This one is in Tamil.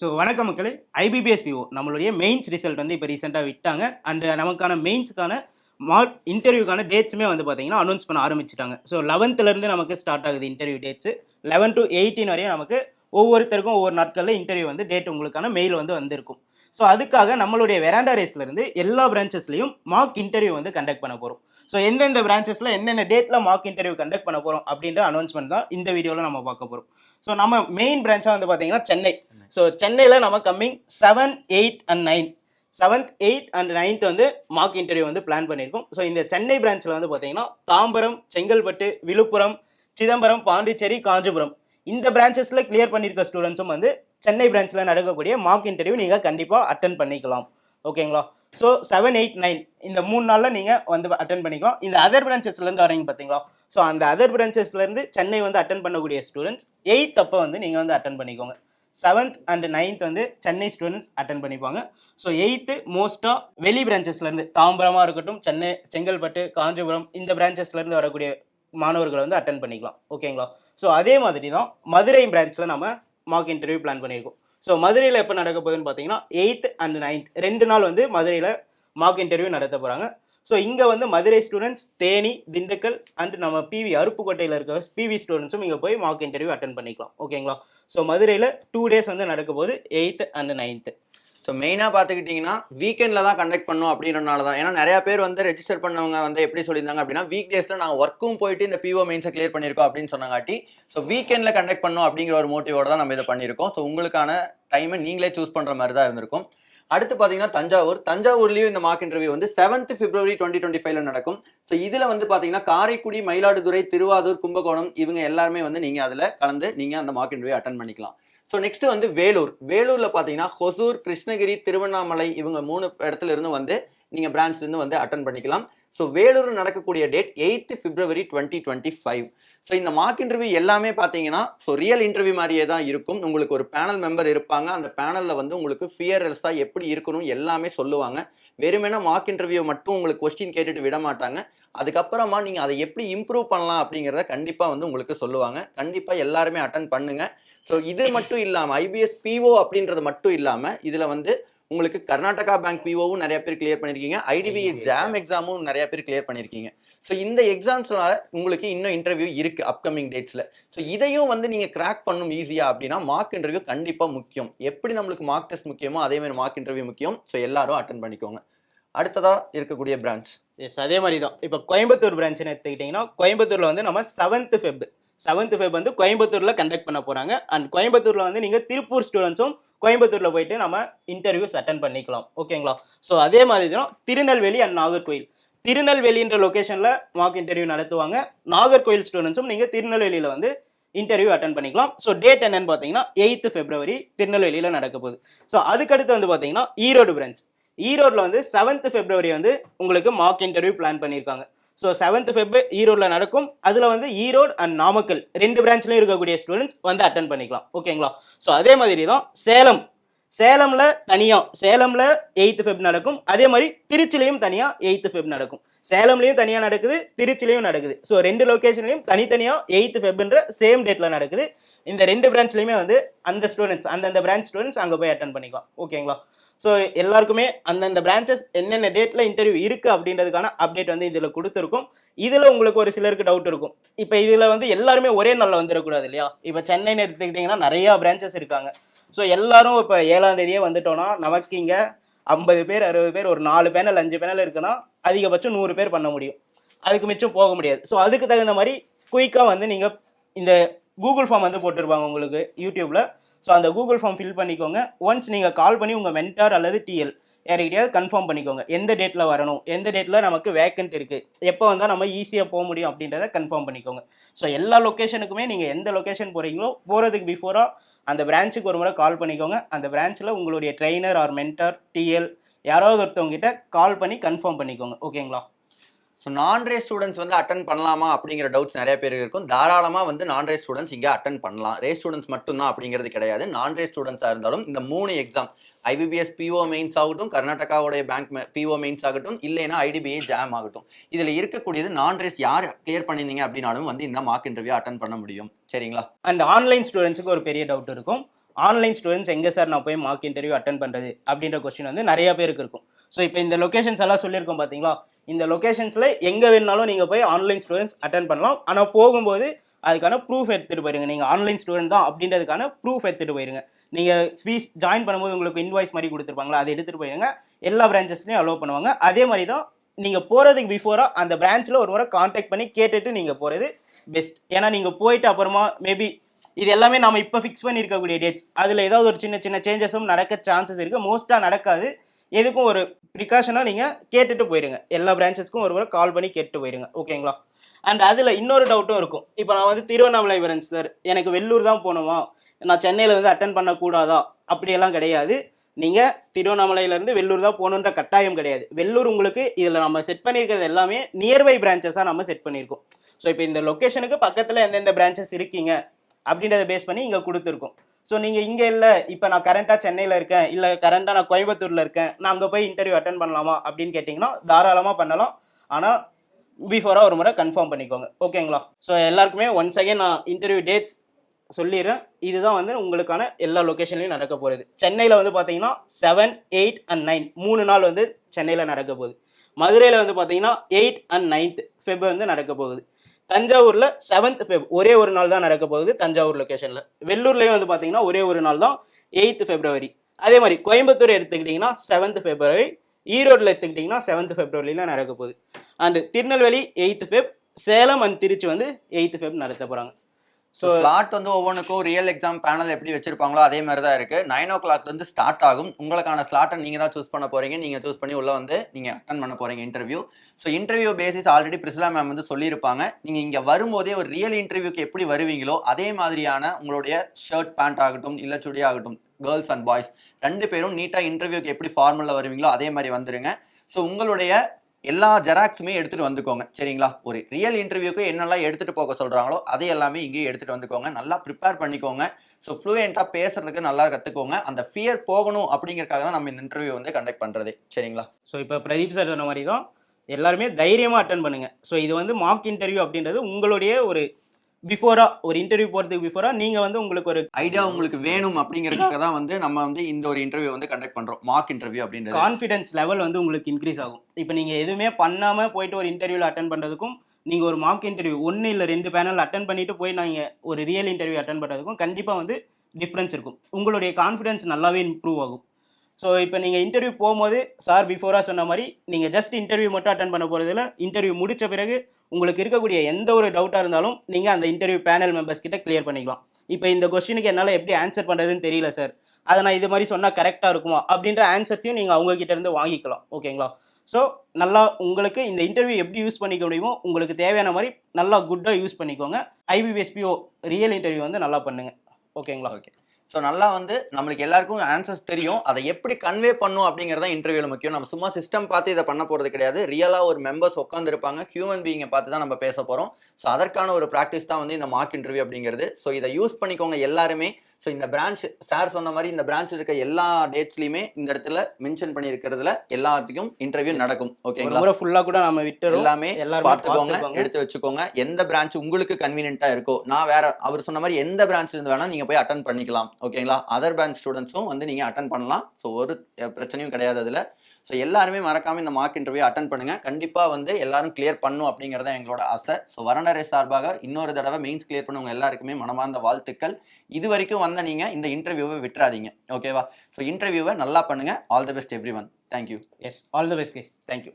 ஸோ வணக்கம் மக்களே. ஐபிபிஎஸ் பிஓ நம்மளுடைய மெயின்ஸ் ரிசல்ட் வந்து இப்போ ரீசெண்டாக விட்டாங்க. அண்ட் நமக்கான மெயின்ஸ்க்கான மார்க் இன்டர்வியூக்கான டேட்ஸுமே வந்து பார்த்தீங்கன்னா அனௌன்ஸ் பண்ண ஆரம்பிச்சிட்டாங்க. ஸோ லெவன்த்துலேருந்து நமக்கு ஸ்டார்ட் ஆகுது interview dates eleven to eighteen வரையும் நமக்கு ஒவ்வொருத்தருக்கும் ஒவ்வொரு நாட்களில் இன்டர்வியூ வந்து டேட் உங்களுக்கான மெயில் வந்து வந்திருக்கும். ஸோ அதுக்காக நம்மளுடைய வெராண்டா ரேஸ்லேருந்து எல்லா பிரான்ச்சஸ்லையும் மார்க் இன்டர்வியூ வந்து கண்டக்ட் பண்ண போகிறோம் ஸோ எந்தெந்த பிரான்ச்சஸில் என்னென்ன டேட்டில் மார்க் இன்டர்வியூ கண்டக்ட் பண்ண போகிறோம் அப்படின்ற அனௌன்ஸ்மெண்ட் தான் இந்த வீடியோவில் நம்ம பார்க்க போகிறோம் ஸோ நம்ம மெயின் பிரான்ச்சாக வந்து பார்த்தீங்கன்னா சென்னை. ஸோ சென்னையில் நம்ம coming seven eight and nine seventh eighth and ninth வந்து மார்க் இன்டர்வியூ வந்து பிளான் பண்ணியிருக்கோம். ஸோ இந்த சென்னை பிரான்ச்சில் வந்து பார்த்தீங்கன்னா தாம்பரம் செங்கல்பட்டு விழுப்புரம் சிதம்பரம் பாண்டிச்சேரி காஞ்சிபுரம். இந்த பிரான்ச்சஸில் கிளியர் பண்ணியிருக்க ஸ்டூடெண்ட்ஸும் வந்து சென்னை பிரான்ச்சில் நடக்கக்கூடிய மார்க் இன்டர்வியூ நீங்கள் கண்டிப்பாக அட்டன் பண்ணிக்கலாம். ஓகேங்களா ஸோ செவன் எயிட் நைன் இந்த மூணு நாளில் நீங்கள் வந்து அட்டன் பண்ணிக்கலாம். இந்த அதர் பிரான்ச்சஸ்லேருந்து வரீங்க பார்த்தீங்களா ஸோ அந்த அதர் பிரான்ச்சஸ்லேருந்து சென்னை வந்து அட்டன் பண்ணக்கூடிய ஸ்டூடெண்ட்ஸ் எயித் அப்போ வந்து நீங்கள் வந்து அட்டன் பண்ணிக்கோங்க. செவன்த் அண்ட் நைன்த் வந்து சென்னை ஸ்டூடெண்ட்ஸ் அட்டன் பண்ணிப்பாங்க. ஸோ எயித்து மோஸ்ட்டாக வெளி பிரான்ச்சஸ்லேருந்து தாம்பரமாக இருக்கட்டும் சென்னை செங்கல்பட்டு காஞ்சிபுரம் இந்த பிரான்ச்சஸ்லேருந்து வரக்கூடிய மாணவர்களை வந்து அட்டன் பண்ணிக்கலாம். ஓகேங்களா ஸோ அதே மாதிரி தான் மதுரை பிரான்ச்சில் நம்ம மார்க் இன்டர்வியூ பிளான் பண்ணியிருக்கோம். ஸோ மதுரையில் எப்போ நடக்க போகுதுன்னு பார்த்தீங்கன்னா எயித் அண்ட் நைன்த் ரெண்டு நாள் வந்து மதுரையில் மார்க் இன்டர்வியூ நடத்த போகிறாங்க ஸோ இங்கே வந்து மதுரை ஸ்டூடெண்ட்ஸ் தேனி திண்டுக்கல் அண்ட் நம்ம பிவி அருப்புக்கோட்டையில் இருக்க பிவி ஸ்டூடெண்ட்ஸும் இங்கே போய் மார்க் இன்டர்வியூ அட்டன் பண்ணிக்கலாம். ஓகேங்களா ஸோ மதுரையில் டூ டேஸ் வந்து நடக்க போது எயித்து அண்ட் நைன்த்து ஸோ மெயினாக பார்த்துக்கிட்டிங்கன்னா வீக்கெண்டில் தான் கண்டக்ட் பண்ணோம் அப்படின்றனால தான். ஏன்னா நிறைய பேர் வந்து ரெஜிஸ்டர் பண்ணவங்க வந்து எப்படி சொல்லியிருந்தாங்க அப்படின்னா வீக் டேஸில் நாங்கள் ஒர்க்கும் போயிட்டு இந்த பிஓ மெயின்ஸை கிளியர் பண்ணியிருக்கோம் அப்படின்னு சொன்னாங்காட்டி ஸோ வீக்கெண்டில் கண்டக்ட் பண்ணோம் அப்படிங்கிற ஒரு மோட்டிவோட தான் நம்ம இதை பண்ணியிருக்கோம். ஸோ உங்களுக்கான டைமை நீங்களே சூஸ் பண்ணுற மாதிரி தான் இருந்திருக்கும். அடுத்து பார்த்தீங்கன்னா தஞ்சாவூர். தஞ்சாவூர்லேயும் இந்த மார்க் இன்டர்வியூ வந்து செவன்த் பிப்ரவரி டுவெண்ட்டி டுவெண்ட்டி ஃபைவ்ல நடக்கும். ஸோ இதில் வந்து பார்த்தீங்கன்னா காரைக்குடி மயிலாடுதுறை திருவாரூர் கும்பகோணம் இவங்க எல்லாருமே வந்து நீங்கள் அதில் கலந்து நீங்கள் அந்த மார்க் இன்டர்வியூ அட்டன் பண்ணிக்கலாம். ஸோ நெக்ஸ்ட் வந்து வேலூர். வேலூர்ல பார்த்தீங்கன்னா ஹொசூர் கிருஷ்ணகிரி திருவண்ணாமலை இவங்க மூணு இடத்துல இருந்து வந்து நீங்கள் பிரான்ச்ல இருந்து வந்து அட்டன் பண்ணிக்கலாம். ஸோ வேலூர் நடக்கக்கூடிய date eighth February twenty twenty five so இந்த மார்க் இன்டர்வியூ எல்லாமே பார்த்தீங்கன்னா ஸோ ரியல் இன்டர்வியூ மாதிரியே தான் இருக்கும். உங்களுக்கு ஒரு பேனல் மெம்பர் இருப்பாங்க. அந்த பேனலில் வந்து உங்களுக்கு ஃபியர்லெஸ்ஸாக எப்படி இருக்கணும் எல்லாமே சொல்லுவாங்க. வெறுமனே மார்க் இன்டர்வியூ மட்டும் உங்களுக்கு கொஸ்டின் கேட்டுட்டு விட மாட்டாங்க. அதுக்கப்புறமா நீங்கள் அதை எப்படி இம்ப்ரூவ் பண்ணலாம் அப்படிங்கிறத கண்டிப்பாக வந்து உங்களுக்கு சொல்லுவாங்க. கண்டிப்பாக எல்லாருமே அட்டன் பண்ணுங்க. ஸோ இது மட்டும் இல்லாமல் ஐபிஎஸ் பிஓ அப்படின்றது மட்டும் இல்லாமல் இதில் வந்து உங்களுக்கு கர்நாடகா பேங்க் பிஓவும் நிறைய பேர் கிளியர் பண்ணியிருக்கீங்க ஐடிபிஐ ஜாம் எக்ஸாமும் நிறைய பேர் கிளியர் பண்ணியிருக்கீங்க ஸோ இந்த எக்ஸாம்ஸ்னால உங்களுக்கு இன்னும் இன்டர்வியூ இருக்கு அப்கமிங் டேட்ஸில் ஸோ இதையும் வந்து நீங்கள் கிராக் பண்ணும் ஈஸியா அப்படின்னா மார்க் இன்டர்வியூ கண்டிப்பாக முக்கியம். எப்படி நம்மளுக்கு மார்க் டெஸ்ட் முக்கியமோ அதே மாதிரி மார்க் இன்டர்வியூ முக்கியம். ஸோ எல்லாரும் அட்டன் பண்ணிக்கோங்க. அடுத்ததா இருக்கக்கூடிய பிரான்ச் எஸ் அதே மாதிரி தான் இப்போ கோயம்புத்தூர் பிரான்ச்னு எடுத்துக்கிட்டிங்கன்னா கோயம்புத்தூரில் வந்து நம்ம செவன்த் ஃபெப் செவன்த் ஃபெப் வந்து கோயம்புத்தூரில் கண்டக்ட் பண்ண போகிறாங்க அண்ட் கோயம்புத்தூரில் வந்து நீங்கள் திருப்பூர் ஸ்டூடெண்ட்ஸும் கோயம்புத்தூரில் போயிட்டு நம்ம இன்டர்வியூஸ் அட்டன் பண்ணிக்கலாம். ஓகேங்களா ஸோ அதே மாதிரி தான் திருநெல்வேலி அண்ட் நாகர்கோயில் திருநெல்வேலின்ற லொக்கேஷனில் மார்க் இன்டர்வியூ நடத்துவாங்க. நாகர்கோயில் ஸ்டூடெண்ட்ஸும் நீங்கள் திருநெல்வேலியில் வந்து இன்டர்வியூ அட்டன் பண்ணிக்கலாம். ஸோ டேட் என்னன்னு பார்த்தீங்கன்னா எயித்து ஃபெப்ரவரி திருநெல்வேலியில் நடக்க போகுது. ஸோ அதுக்கடுத்து வந்து பார்த்தீங்கன்னா ஈரோடு பிரான்ச் ஈரோட்டில் வந்து செவன்த் ஃபெப்ரவரி வந்து உங்களுக்கு மார்க் இன்டர்வியூ பிளான் பண்ணியிருக்காங்க. ஸோ செவன்த் ஃபெப் ஈரோடில் நடக்கும். அதில் வந்து ஈரோடு அண்ட் நாமக்கல் ரெண்டு பிரான்ச்லையும் இருக்கக்கூடிய ஸ்டூடெண்ட்ஸ் வந்து அட்டன் பண்ணிக்கலாம். ஓகேங்களா ஸோ அதே மாதிரி தான் சேலம். சேலம்ல தனியாக சேலம்ல எயித்து ஃபெப் நடக்கும். அதே மாதிரி திருச்சிலையும் தனியாக எயித்து ஃபெப் நடக்கும். சேலம்லையும் தனியாக நடக்குது திருச்சிலையும் நடக்குது. ஸோ ரெண்டு லொக்கேஷன்லையும் தனித்தனியாக எயித்து ஃபெப்ன்ற சேம் டேட்டில் நடக்குது. இந்த ரெண்டு பிரான்ச்லையுமே வந்து அந்த ஸ்டூடெண்ட்ஸ் அந்தந்த பிரான்ச் ஸ்டூடெண்ட்ஸ் அங்கே போய் அட்டன் பண்ணிக்கலாம். ஓகேங்களா ஸோ எல்லாருக்குமே அந்தந்த பிரான்ச்சஸ் என்னென்ன டேட்டில் இன்டர்வியூ இருக்குது அப்படின்றதுக்கான அப்டேட் வந்து இதில் கொடுத்துருக்கும். இதில் உங்களுக்கு ஒரு சிலருக்கு டவுட் இருக்கும். இப்போ இதில் வந்து எல்லாருமே ஒரே நாளில் வந்துடக்கூடாது இல்லையா? இப்போ சென்னைன்னு எடுத்துக்கிட்டிங்கன்னா நிறையா பிரான்ச்சஸ் இருக்காங்க. ஸோ எல்லாரும் இப்போ ஏழாம் தேதியே வந்துட்டோம்னா நமக்கு இங்கே ஐம்பது பேர் அறுபது பேர் ஒரு நாலு பேனல் அஞ்சு பேனல் இருக்குன்னா அதிகபட்சம் நூறு பேர் பண்ண முடியும். அதுக்கு மிச்சம் போக முடியாது. ஸோ அதுக்கு தகுந்த மாதிரி குயிக்காக வந்து நீங்கள் இந்த கூகுள் ஃபார்ம் வந்து போட்டிருப்பாங்க உங்களுக்கு யூடியூப்பில் ஸோ அந்த கூகுள் ஃபார்ம் ஃபில் பண்ணிக்கோங்க. ஒன்ஸ் நீங்கள் கால் பண்ணி உங்கள் மென்டார் அல்லது டிஎல் யார்கிட்டயாவது கன்ஃபார்ம் பண்ணிக்கோங்க. எந்த டேட்டில் வரணும்? எந்த டேட்டில் நமக்கு வேக்கண்ட் இருக்குது எப்போ வந்தால் நம்ம ஈஸியாக போக முடியும் அப்படின்றத கன்ஃபார்ம் பண்ணிக்கோங்க. ஸோ எல்லா லொக்கேஷனுக்குமே நீங்கள் எந்த லொக்கேஷன் போகிறீங்களோ போகிறதுக்கு பிஃபோராக அந்த பிரான்ச்சுக்கு ஒரு முறை கால் பண்ணிக்கோங்க. அந்த பிரான்ச்சில் உங்களுடைய ட்ரெயினர் ஆர் மென்டர் டிஎல் யாராவது ஒருத்தவங்ககிட்ட கால் பண்ணி கன்ஃபார்ம் பண்ணிக்கோங்க. ஓகேங்களா ஸோ நான் ஸ்டூடெண்ட்ஸ் வந்து அட்டன் பண்ணலாமா அப்படிங்கிற டவுட்ஸ் நிறைய பேருக்கு இருக்கும். தாராளமாக வந்து நான் ரேஸ் ஸ்டூடெண்ட்ஸ் இங்கே அட்டன் பண்ணலாம். ரே ஸ்டூடெண்ட்ஸ் மட்டும்தான் அப்படிங்கிறது கிடையாது. நான் ஸ்டூடெண்ட்ஸாக இருந்தாலும் இந்த மூணு எக்ஸாம் ஐபிபிஎஸ் பிஓ மெயின்ஸ் ஆகட்டும் கர்நாடகாவுடைய பேங்க் பிஓ மெயின்ஸ் ஆகட்டும் இல்லைன்னா ஐடிபிஐ ஜாம் ஆகட்டும். இதில் இருக்கக்கூடியது நான் ரேஸ் யார் கிளியர் பண்ணியிருந்தீங்க அப்படின்னாலும் வந்து இந்த மார்க் இன்டர்வியூ அட்டன் பண்ண முடியும். சரிங்களா? அண்ட் ஆன்லைன் ஸ்டூடெண்ட்ஸுக்கு ஒரு பெரிய டவுட் இருக்கும். ஆன்லைன் ஸ்டூடெண்ட்ஸ் எங்கே சார் நான் போய் மார்க் இன்டர்வியூ அட்டன் பண்ணுறது அப்படின்ற கொஸ்டின் வந்து நிறைய பேருக்கு இருக்கும். ஸோ இப்போ இந்த லொக்கேஷன்ஸ் எல்லாம் சொல்லியிருக்கோம் பார்த்தீங்களா இந்த லொக்கேஷன்ஸில் எங்கே வேணாலும் நீங்கள் போய் ஆன்லைன் ஸ்டூடெண்ட்ஸ் அட்டன் பண்ணலாம். ஆனால் போகும்போது அதுக்கான ப்ரூஃப் எடுத்துகிட்டு போயிருங்க. நீங்கள் ஆன்லைன் ஸ்டூடெண்ட் தான் அப்படின்றதுக்கான ப்ரூஃப் எடுத்துகிட்டு போயிருங்க. நீங்கள் ஃபீஸ் ஜாயின் பண்ணும்போது உங்களுக்கு இன்வாய்ஸ் மாதிரி கொடுத்துருப்பாங்களா அதை எடுத்துகிட்டு போயிருங்க. எல்லா பிரான்ச்சஸ்லையும் அலோவ் பண்ணுவாங்க. அதே மாதிரி தான் நீங்கள் போகிறதுக்கு பிஃபோராக அந்த பிரான்ச்சில் ஒரு முறை காண்டாக்ட் பண்ணி கேட்டுட்டு நீங்கள் போகிறது பெஸ்ட் ஏன்னா நீங்கள் போயிட்டு அப்புறமா மேபி இது எல்லாமே நம்ம இப்போ ஃபிக்ஸ் பண்ணியிருக்கக்கூடிய டேட்ஸ் அதில் ஏதாவது ஒரு சின்ன சின்ன சேஞ்சஸும் நடக்க சான்சஸ் இருக்குது மோஸ்ட்டாக நடக்காது. எதுக்கும் ஒரு ப்ரிகாஷனாக நீங்கள் கேட்டுட்டு போயிருங்க. எல்லா பிரான்ச்சஸ்க்கும் ஒரு முறை கால் பண்ணி கேட்டுட்டு போயிருங்க. ஓகேங்களா அண்ட் அதில் இன்னொரு டவுட்டும் இருக்கும். இப்போ நான் வந்து திருவண்ணாமலை பிரான்ச் சார் எனக்கு வெள்ளூர் தான் போகணுமா? நான் சென்னையில் வந்து அட்டன் பண்ணக்கூடாதா? அப்படியெல்லாம் கிடையாது. நீங்கள் திருவண்ணாமலையிலேருந்து வெள்ளூர் தான் போகணுன்ற கட்டாயம் கிடையாது. வெள்ளூர் உங்களுக்கு இதில் நம்ம செட் பண்ணியிருக்கிறது எல்லாமே நியர்பை பிரான்ச்சஸாக நம்ம செட் பண்ணியிருக்கோம். ஸோ இப்போ இந்த லொக்கேஷனுக்கு பக்கத்தில் எந்தெந்த பிரான்ச்சஸ் இருக்கீங்க அப்படின்றத பேஸ் பண்ணி இங்கே கொடுத்துருக்கோம். ஸோ நீங்கள் இங்கே இல்லை இப்போ நான் கரண்ட்டாக சென்னையில் இருக்கேன் இல்லை கரண்ட்டாக நான் கோயம்புத்தூரில் இருக்கேன் நான் அங்கே போய் இன்டர்வியூ அட்டன் பண்ணலாமா அப்படின்னு கேட்டிங்கன்னா தாராளமாக பண்ணலாம். ஆனால் பிஃபோராக ஒரு முறை கன்ஃபார்ம் பண்ணிக்கோங்க. ஓகேங்களா ஸோ எல்லாருக்குமே ஒன்ஸ் அகைன் நான் இன்டர்வியூ டேட்ஸ் சொல்லிடுறேன். இதுதான் வந்து உங்களுக்கான எல்லா லொக்கேஷன்லையும் நடக்க போகிறது சென்னையில் வந்து பார்த்தீங்கன்னா செவன் எயிட் அண்ட் நைன் மூணு நாள் வந்து சென்னையில் நடக்க போகுது. மதுரையில் வந்து பார்த்தீங்கன்னா எயிட் அண்ட் நைன்த் ஃபெப் வந்து நடக்க போகுது. தஞ்சாவூரில் செவன்த் ஃபெப் ஒரே ஒரு நாள் தான் நடக்க போகுது தஞ்சாவூர் லொக்கேஷனில் வெள்ளூர்லேயும் வந்து பார்த்தீங்கன்னா ஒரே ஒரு நாள் தான் எயித்து ஃபெப்ரவரி அதே மாதிரி கோயம்புத்தூர் எடுத்துக்கிட்டிங்கன்னா செவன்த் ஃபெப்ரவரி ஈரோட்டில் எடுத்துக்கிட்டிங்கன்னா செவன்த் ஃபெப்ரவரியில் நடக்க போகுது. And Tirunelveli eighth Feb Salem and Trichy வந்து எயித்து ஃபெப் நடத்த போகிறாங்க ஸோ ஸ்லாட் வந்து ஒவ்வொன்றுக்கும் ரியல் எக்ஸாம் பேனல் எப்படி வச்சிருப்பாங்களோ அதே மாதிரி தான் இருக்குது நைன் ஓ கிளாக் வந்து ஸ்டார்ட் ஆகும். உங்களுக்கான ஸ்லாட்டை நீங்கள் தான் சூஸ் பண்ண போகிறீங்க நீங்கள் சூஸ் பண்ணி உள்ளே வந்து நீங்கள் அட்டன் பண்ண போறீங்க interview so interview basis already Priscilla ma'am வந்து சொல்லியிருப்பாங்க. நீங்கள் இங்கே வரும்போதே ஒரு ரியல் இன்டர்வியூக்கு எப்படி வருவீங்களோ அதே மாதிரியான உங்களுடைய ஷர்ட் பேண்ட் ஆகட்டும் இல்லை சுடி ஆகட்டும் கேர்ள்ஸ் அண்ட் பாய்ஸ் ரெண்டு பேரும் நீட்டாக இன்டர்வியூக்கு எப்படி ஃபார்மலில் வருவீங்களோ அதே மாதிரி வந்துடுங்க ஸோ உங்களுடைய எல்லா ஜெராக்ஸுமே எடுத்துட்டு வந்துக்கோங்க. சரிங்களா? ஒரு ரியல் இன்டர்வியூக்கு என்னெல்லாம் எடுத்துட்டு போக சொல்றாங்களோ அதை எல்லாமே இங்கேயே எடுத்துட்டு வந்துக்கோங்க. நல்லா ப்ரிப்பேர் பண்ணிக்கோங்க. ஸோ ஃப்ளூயண்ட்டாக பேசுறதுக்கு நல்லா கற்றுக்கோங்க அந்த ஃபியர் போகணும் அப்படிங்கறதுக்காக தான் நம்ம இந்த இன்டர்வியூ வந்து கண்டக்ட் பண்ணுறது சரிங்களா? ஸோ இப்போ பிரதீப் சார் சொன்ன மாதிரி தான் எல்லாருமே தைரியமாக அட்டன் பண்ணுங்க. ஸோ இது வந்து மார்க் இன்டர்வியூ அப்படின்றது உங்களுடைய ஒரு பிஃபோராக ஒரு இன்டர்வியூ போகிறதுக்கு பிஃபோராக நீங்கள் வந்து உங்களுக்கு ஒரு ஐடியா உங்களுக்கு வேணும் அப்படிங்கறதுக்காக தான் வந்து நம்ம வந்து இந்த ஒரு இன்டர்வியூ வந்து கண்டக்ட் பண்றோம். மார்க் இன்டர்வியூ அப்படின்றது. கான்ஃபிடன்ஸ் லெவல் வந்து உங்களுக்கு இன்க்ரீஸ் ஆகும். இப்போ நீங்கள் எதுவுமே பண்ணாமல் போயிட்டு ஒரு இன்டர்வியூவில் அட்டன் பண்ணுறதுக்கும் நீங்கள் ஒரு மார்க் இன்டர்வியூ ஒன்று இல்லை ரெண்டு பேனல் அட்டன் பண்ணிட்டு போய் நீங்கள் ஒரு ரியல் இன்டர்வியூ அட்டன் பண்ணுறதுக்கும் கண்டிப்பாக வந்து டிஃப்ரென்ஸ் இருக்கும். உங்களுடைய கான்ஃபிடன்ஸ் நல்லாவே இம்ப்ரூவ் ஆகும். ஸோ இப்போ நீங்கள் இன்டர்வியூ போகும்போது சார் பிஃபோராக சொன்ன மாதிரி நீங்கள் ஜஸ்ட் இன்டர்வியூ மட்டும் அட்டன் பண்ண போகிறதில்ல இன்டர்வியூ முடித்த பிறகு உங்களுக்கு இருக்கக்கூடிய எந்த ஒரு டவுட்டாக இருந்தாலும் நீங்கள் அந்த இன்டர்வியூ பேனல் மெம்பர்ஸ் கிட்ட கிளியர் பண்ணிக்கலாம். இப்போ இந்த கொஸ்டினுக்கு என்னால் எப்படி ஆன்சர் பண்ணுறதுன்னு தெரியல சார் அதை நான் இது மாதிரி சொன்னால் கரெக்டாக இருக்குமா? அப்படின்ற ஆன்சர்ஸையும் நீங்கள் அவங்ககிட்ட இருந்து வாங்கிக்கலாம். ஓகேங்களா ஸோ நல்லா உங்களுக்கு இந்த இன்டர்வியூ எப்படி யூஸ் பண்ணிக்க முடியுமோ உங்களுக்கு தேவையான மாதிரி நல்லா குட்டாக யூஸ் பண்ணிக்கோங்க. ஐபிஎஸ்பிஓ ரியல் இன்டர்வியூ வந்து நல்லா பண்ணுங்கள் ஓகேங்களா ஓகே ஸோ நல்லா வந்து நம்மளுக்கு எல்லாருக்கும் ஆன்சர்ஸ் தெரியும். அதை எப்படி கன்வே பண்ணும் அப்படிங்கிறத இன்டர்வியூல முக்கியம். நம்ம சும்மா சிஸ்டம் பார்த்து இதை பண்ண போகிறது கிடையாது. ரியலாக ஒரு மெம்பர்ஸ் உட்காந்துருப்பாங்க ஹியூமன் பீயிங்கை பார்த்து தான் நம்ம பேச போகிறோம் ஸோ அதற்கான ஒரு ப்ராக்டிஸ் தான் வந்து இந்த மார்க் இன்டர்வியூ அப்படிங்கிறது. ஸோ இதை யூஸ் பண்ணிக்கோங்க எல்லாருமே. ஸோ இந்த பிரான்ச் சார் சொன்ன மாதிரி இந்த பிரான்ச் இருக்க எல்லா டேட்ஸ்லையுமே இந்த இடத்துல மென்ஷன் பண்ணியிருக்கிறதுல எல்லாத்துக்கும் இன்டர்வியூ நடக்கும். ஒரு ஓகேங்களா முறை ஃபுல்லாக கூட நம்ம விட்டுறோம். எல்லாமே பார்த்துக்கோங்க. எடுத்து வச்சுக்கோங்க எந்த பிரான்ச் உங்களுக்கு கன்வீனியன்ட்டா இருக்கோ நான் வேற அவர் சொன்ன மாதிரி எந்த பிரான்ச்ல இருந்து வேணா நீங்க போய் அட்டன் பண்ணிக்கலாம். ஓகேங்களா அதர் பிரான்ச் ஸ்டூடெண்ட்ஸும் வந்து நீங்க அட்டன் பண்ணலாம். ஸோ ஒரு பிரச்சனையும் கிடையாது அதுல. ஸோ எல்லாருமே மறக்காம இந்த மார்க் இன்டர்வியூ அட்டன் பண்ணுங்க. கண்டிப்பா வந்து எல்லாரும் கிளியர் பண்ணும் அப்படிங்கிறத எங்களோட ஆசை. ஸோ வரணரை சார்பாக இன்னொரு தடவை மெயின்ஸ் கிளியர் பண்ணவங்க எல்லாருக்குமே மனமார்ந்த வாழ்த்துக்கள். இது வரைக்கும் வந்த நீங்க இந்த இன்டர்வியூவை விட்டுறாதீங்க. ஓகேவா ஸோ இன்டர்வியூவை நல்லா பண்ணுங்க. All the best everyone thank you yes all the best guys thank you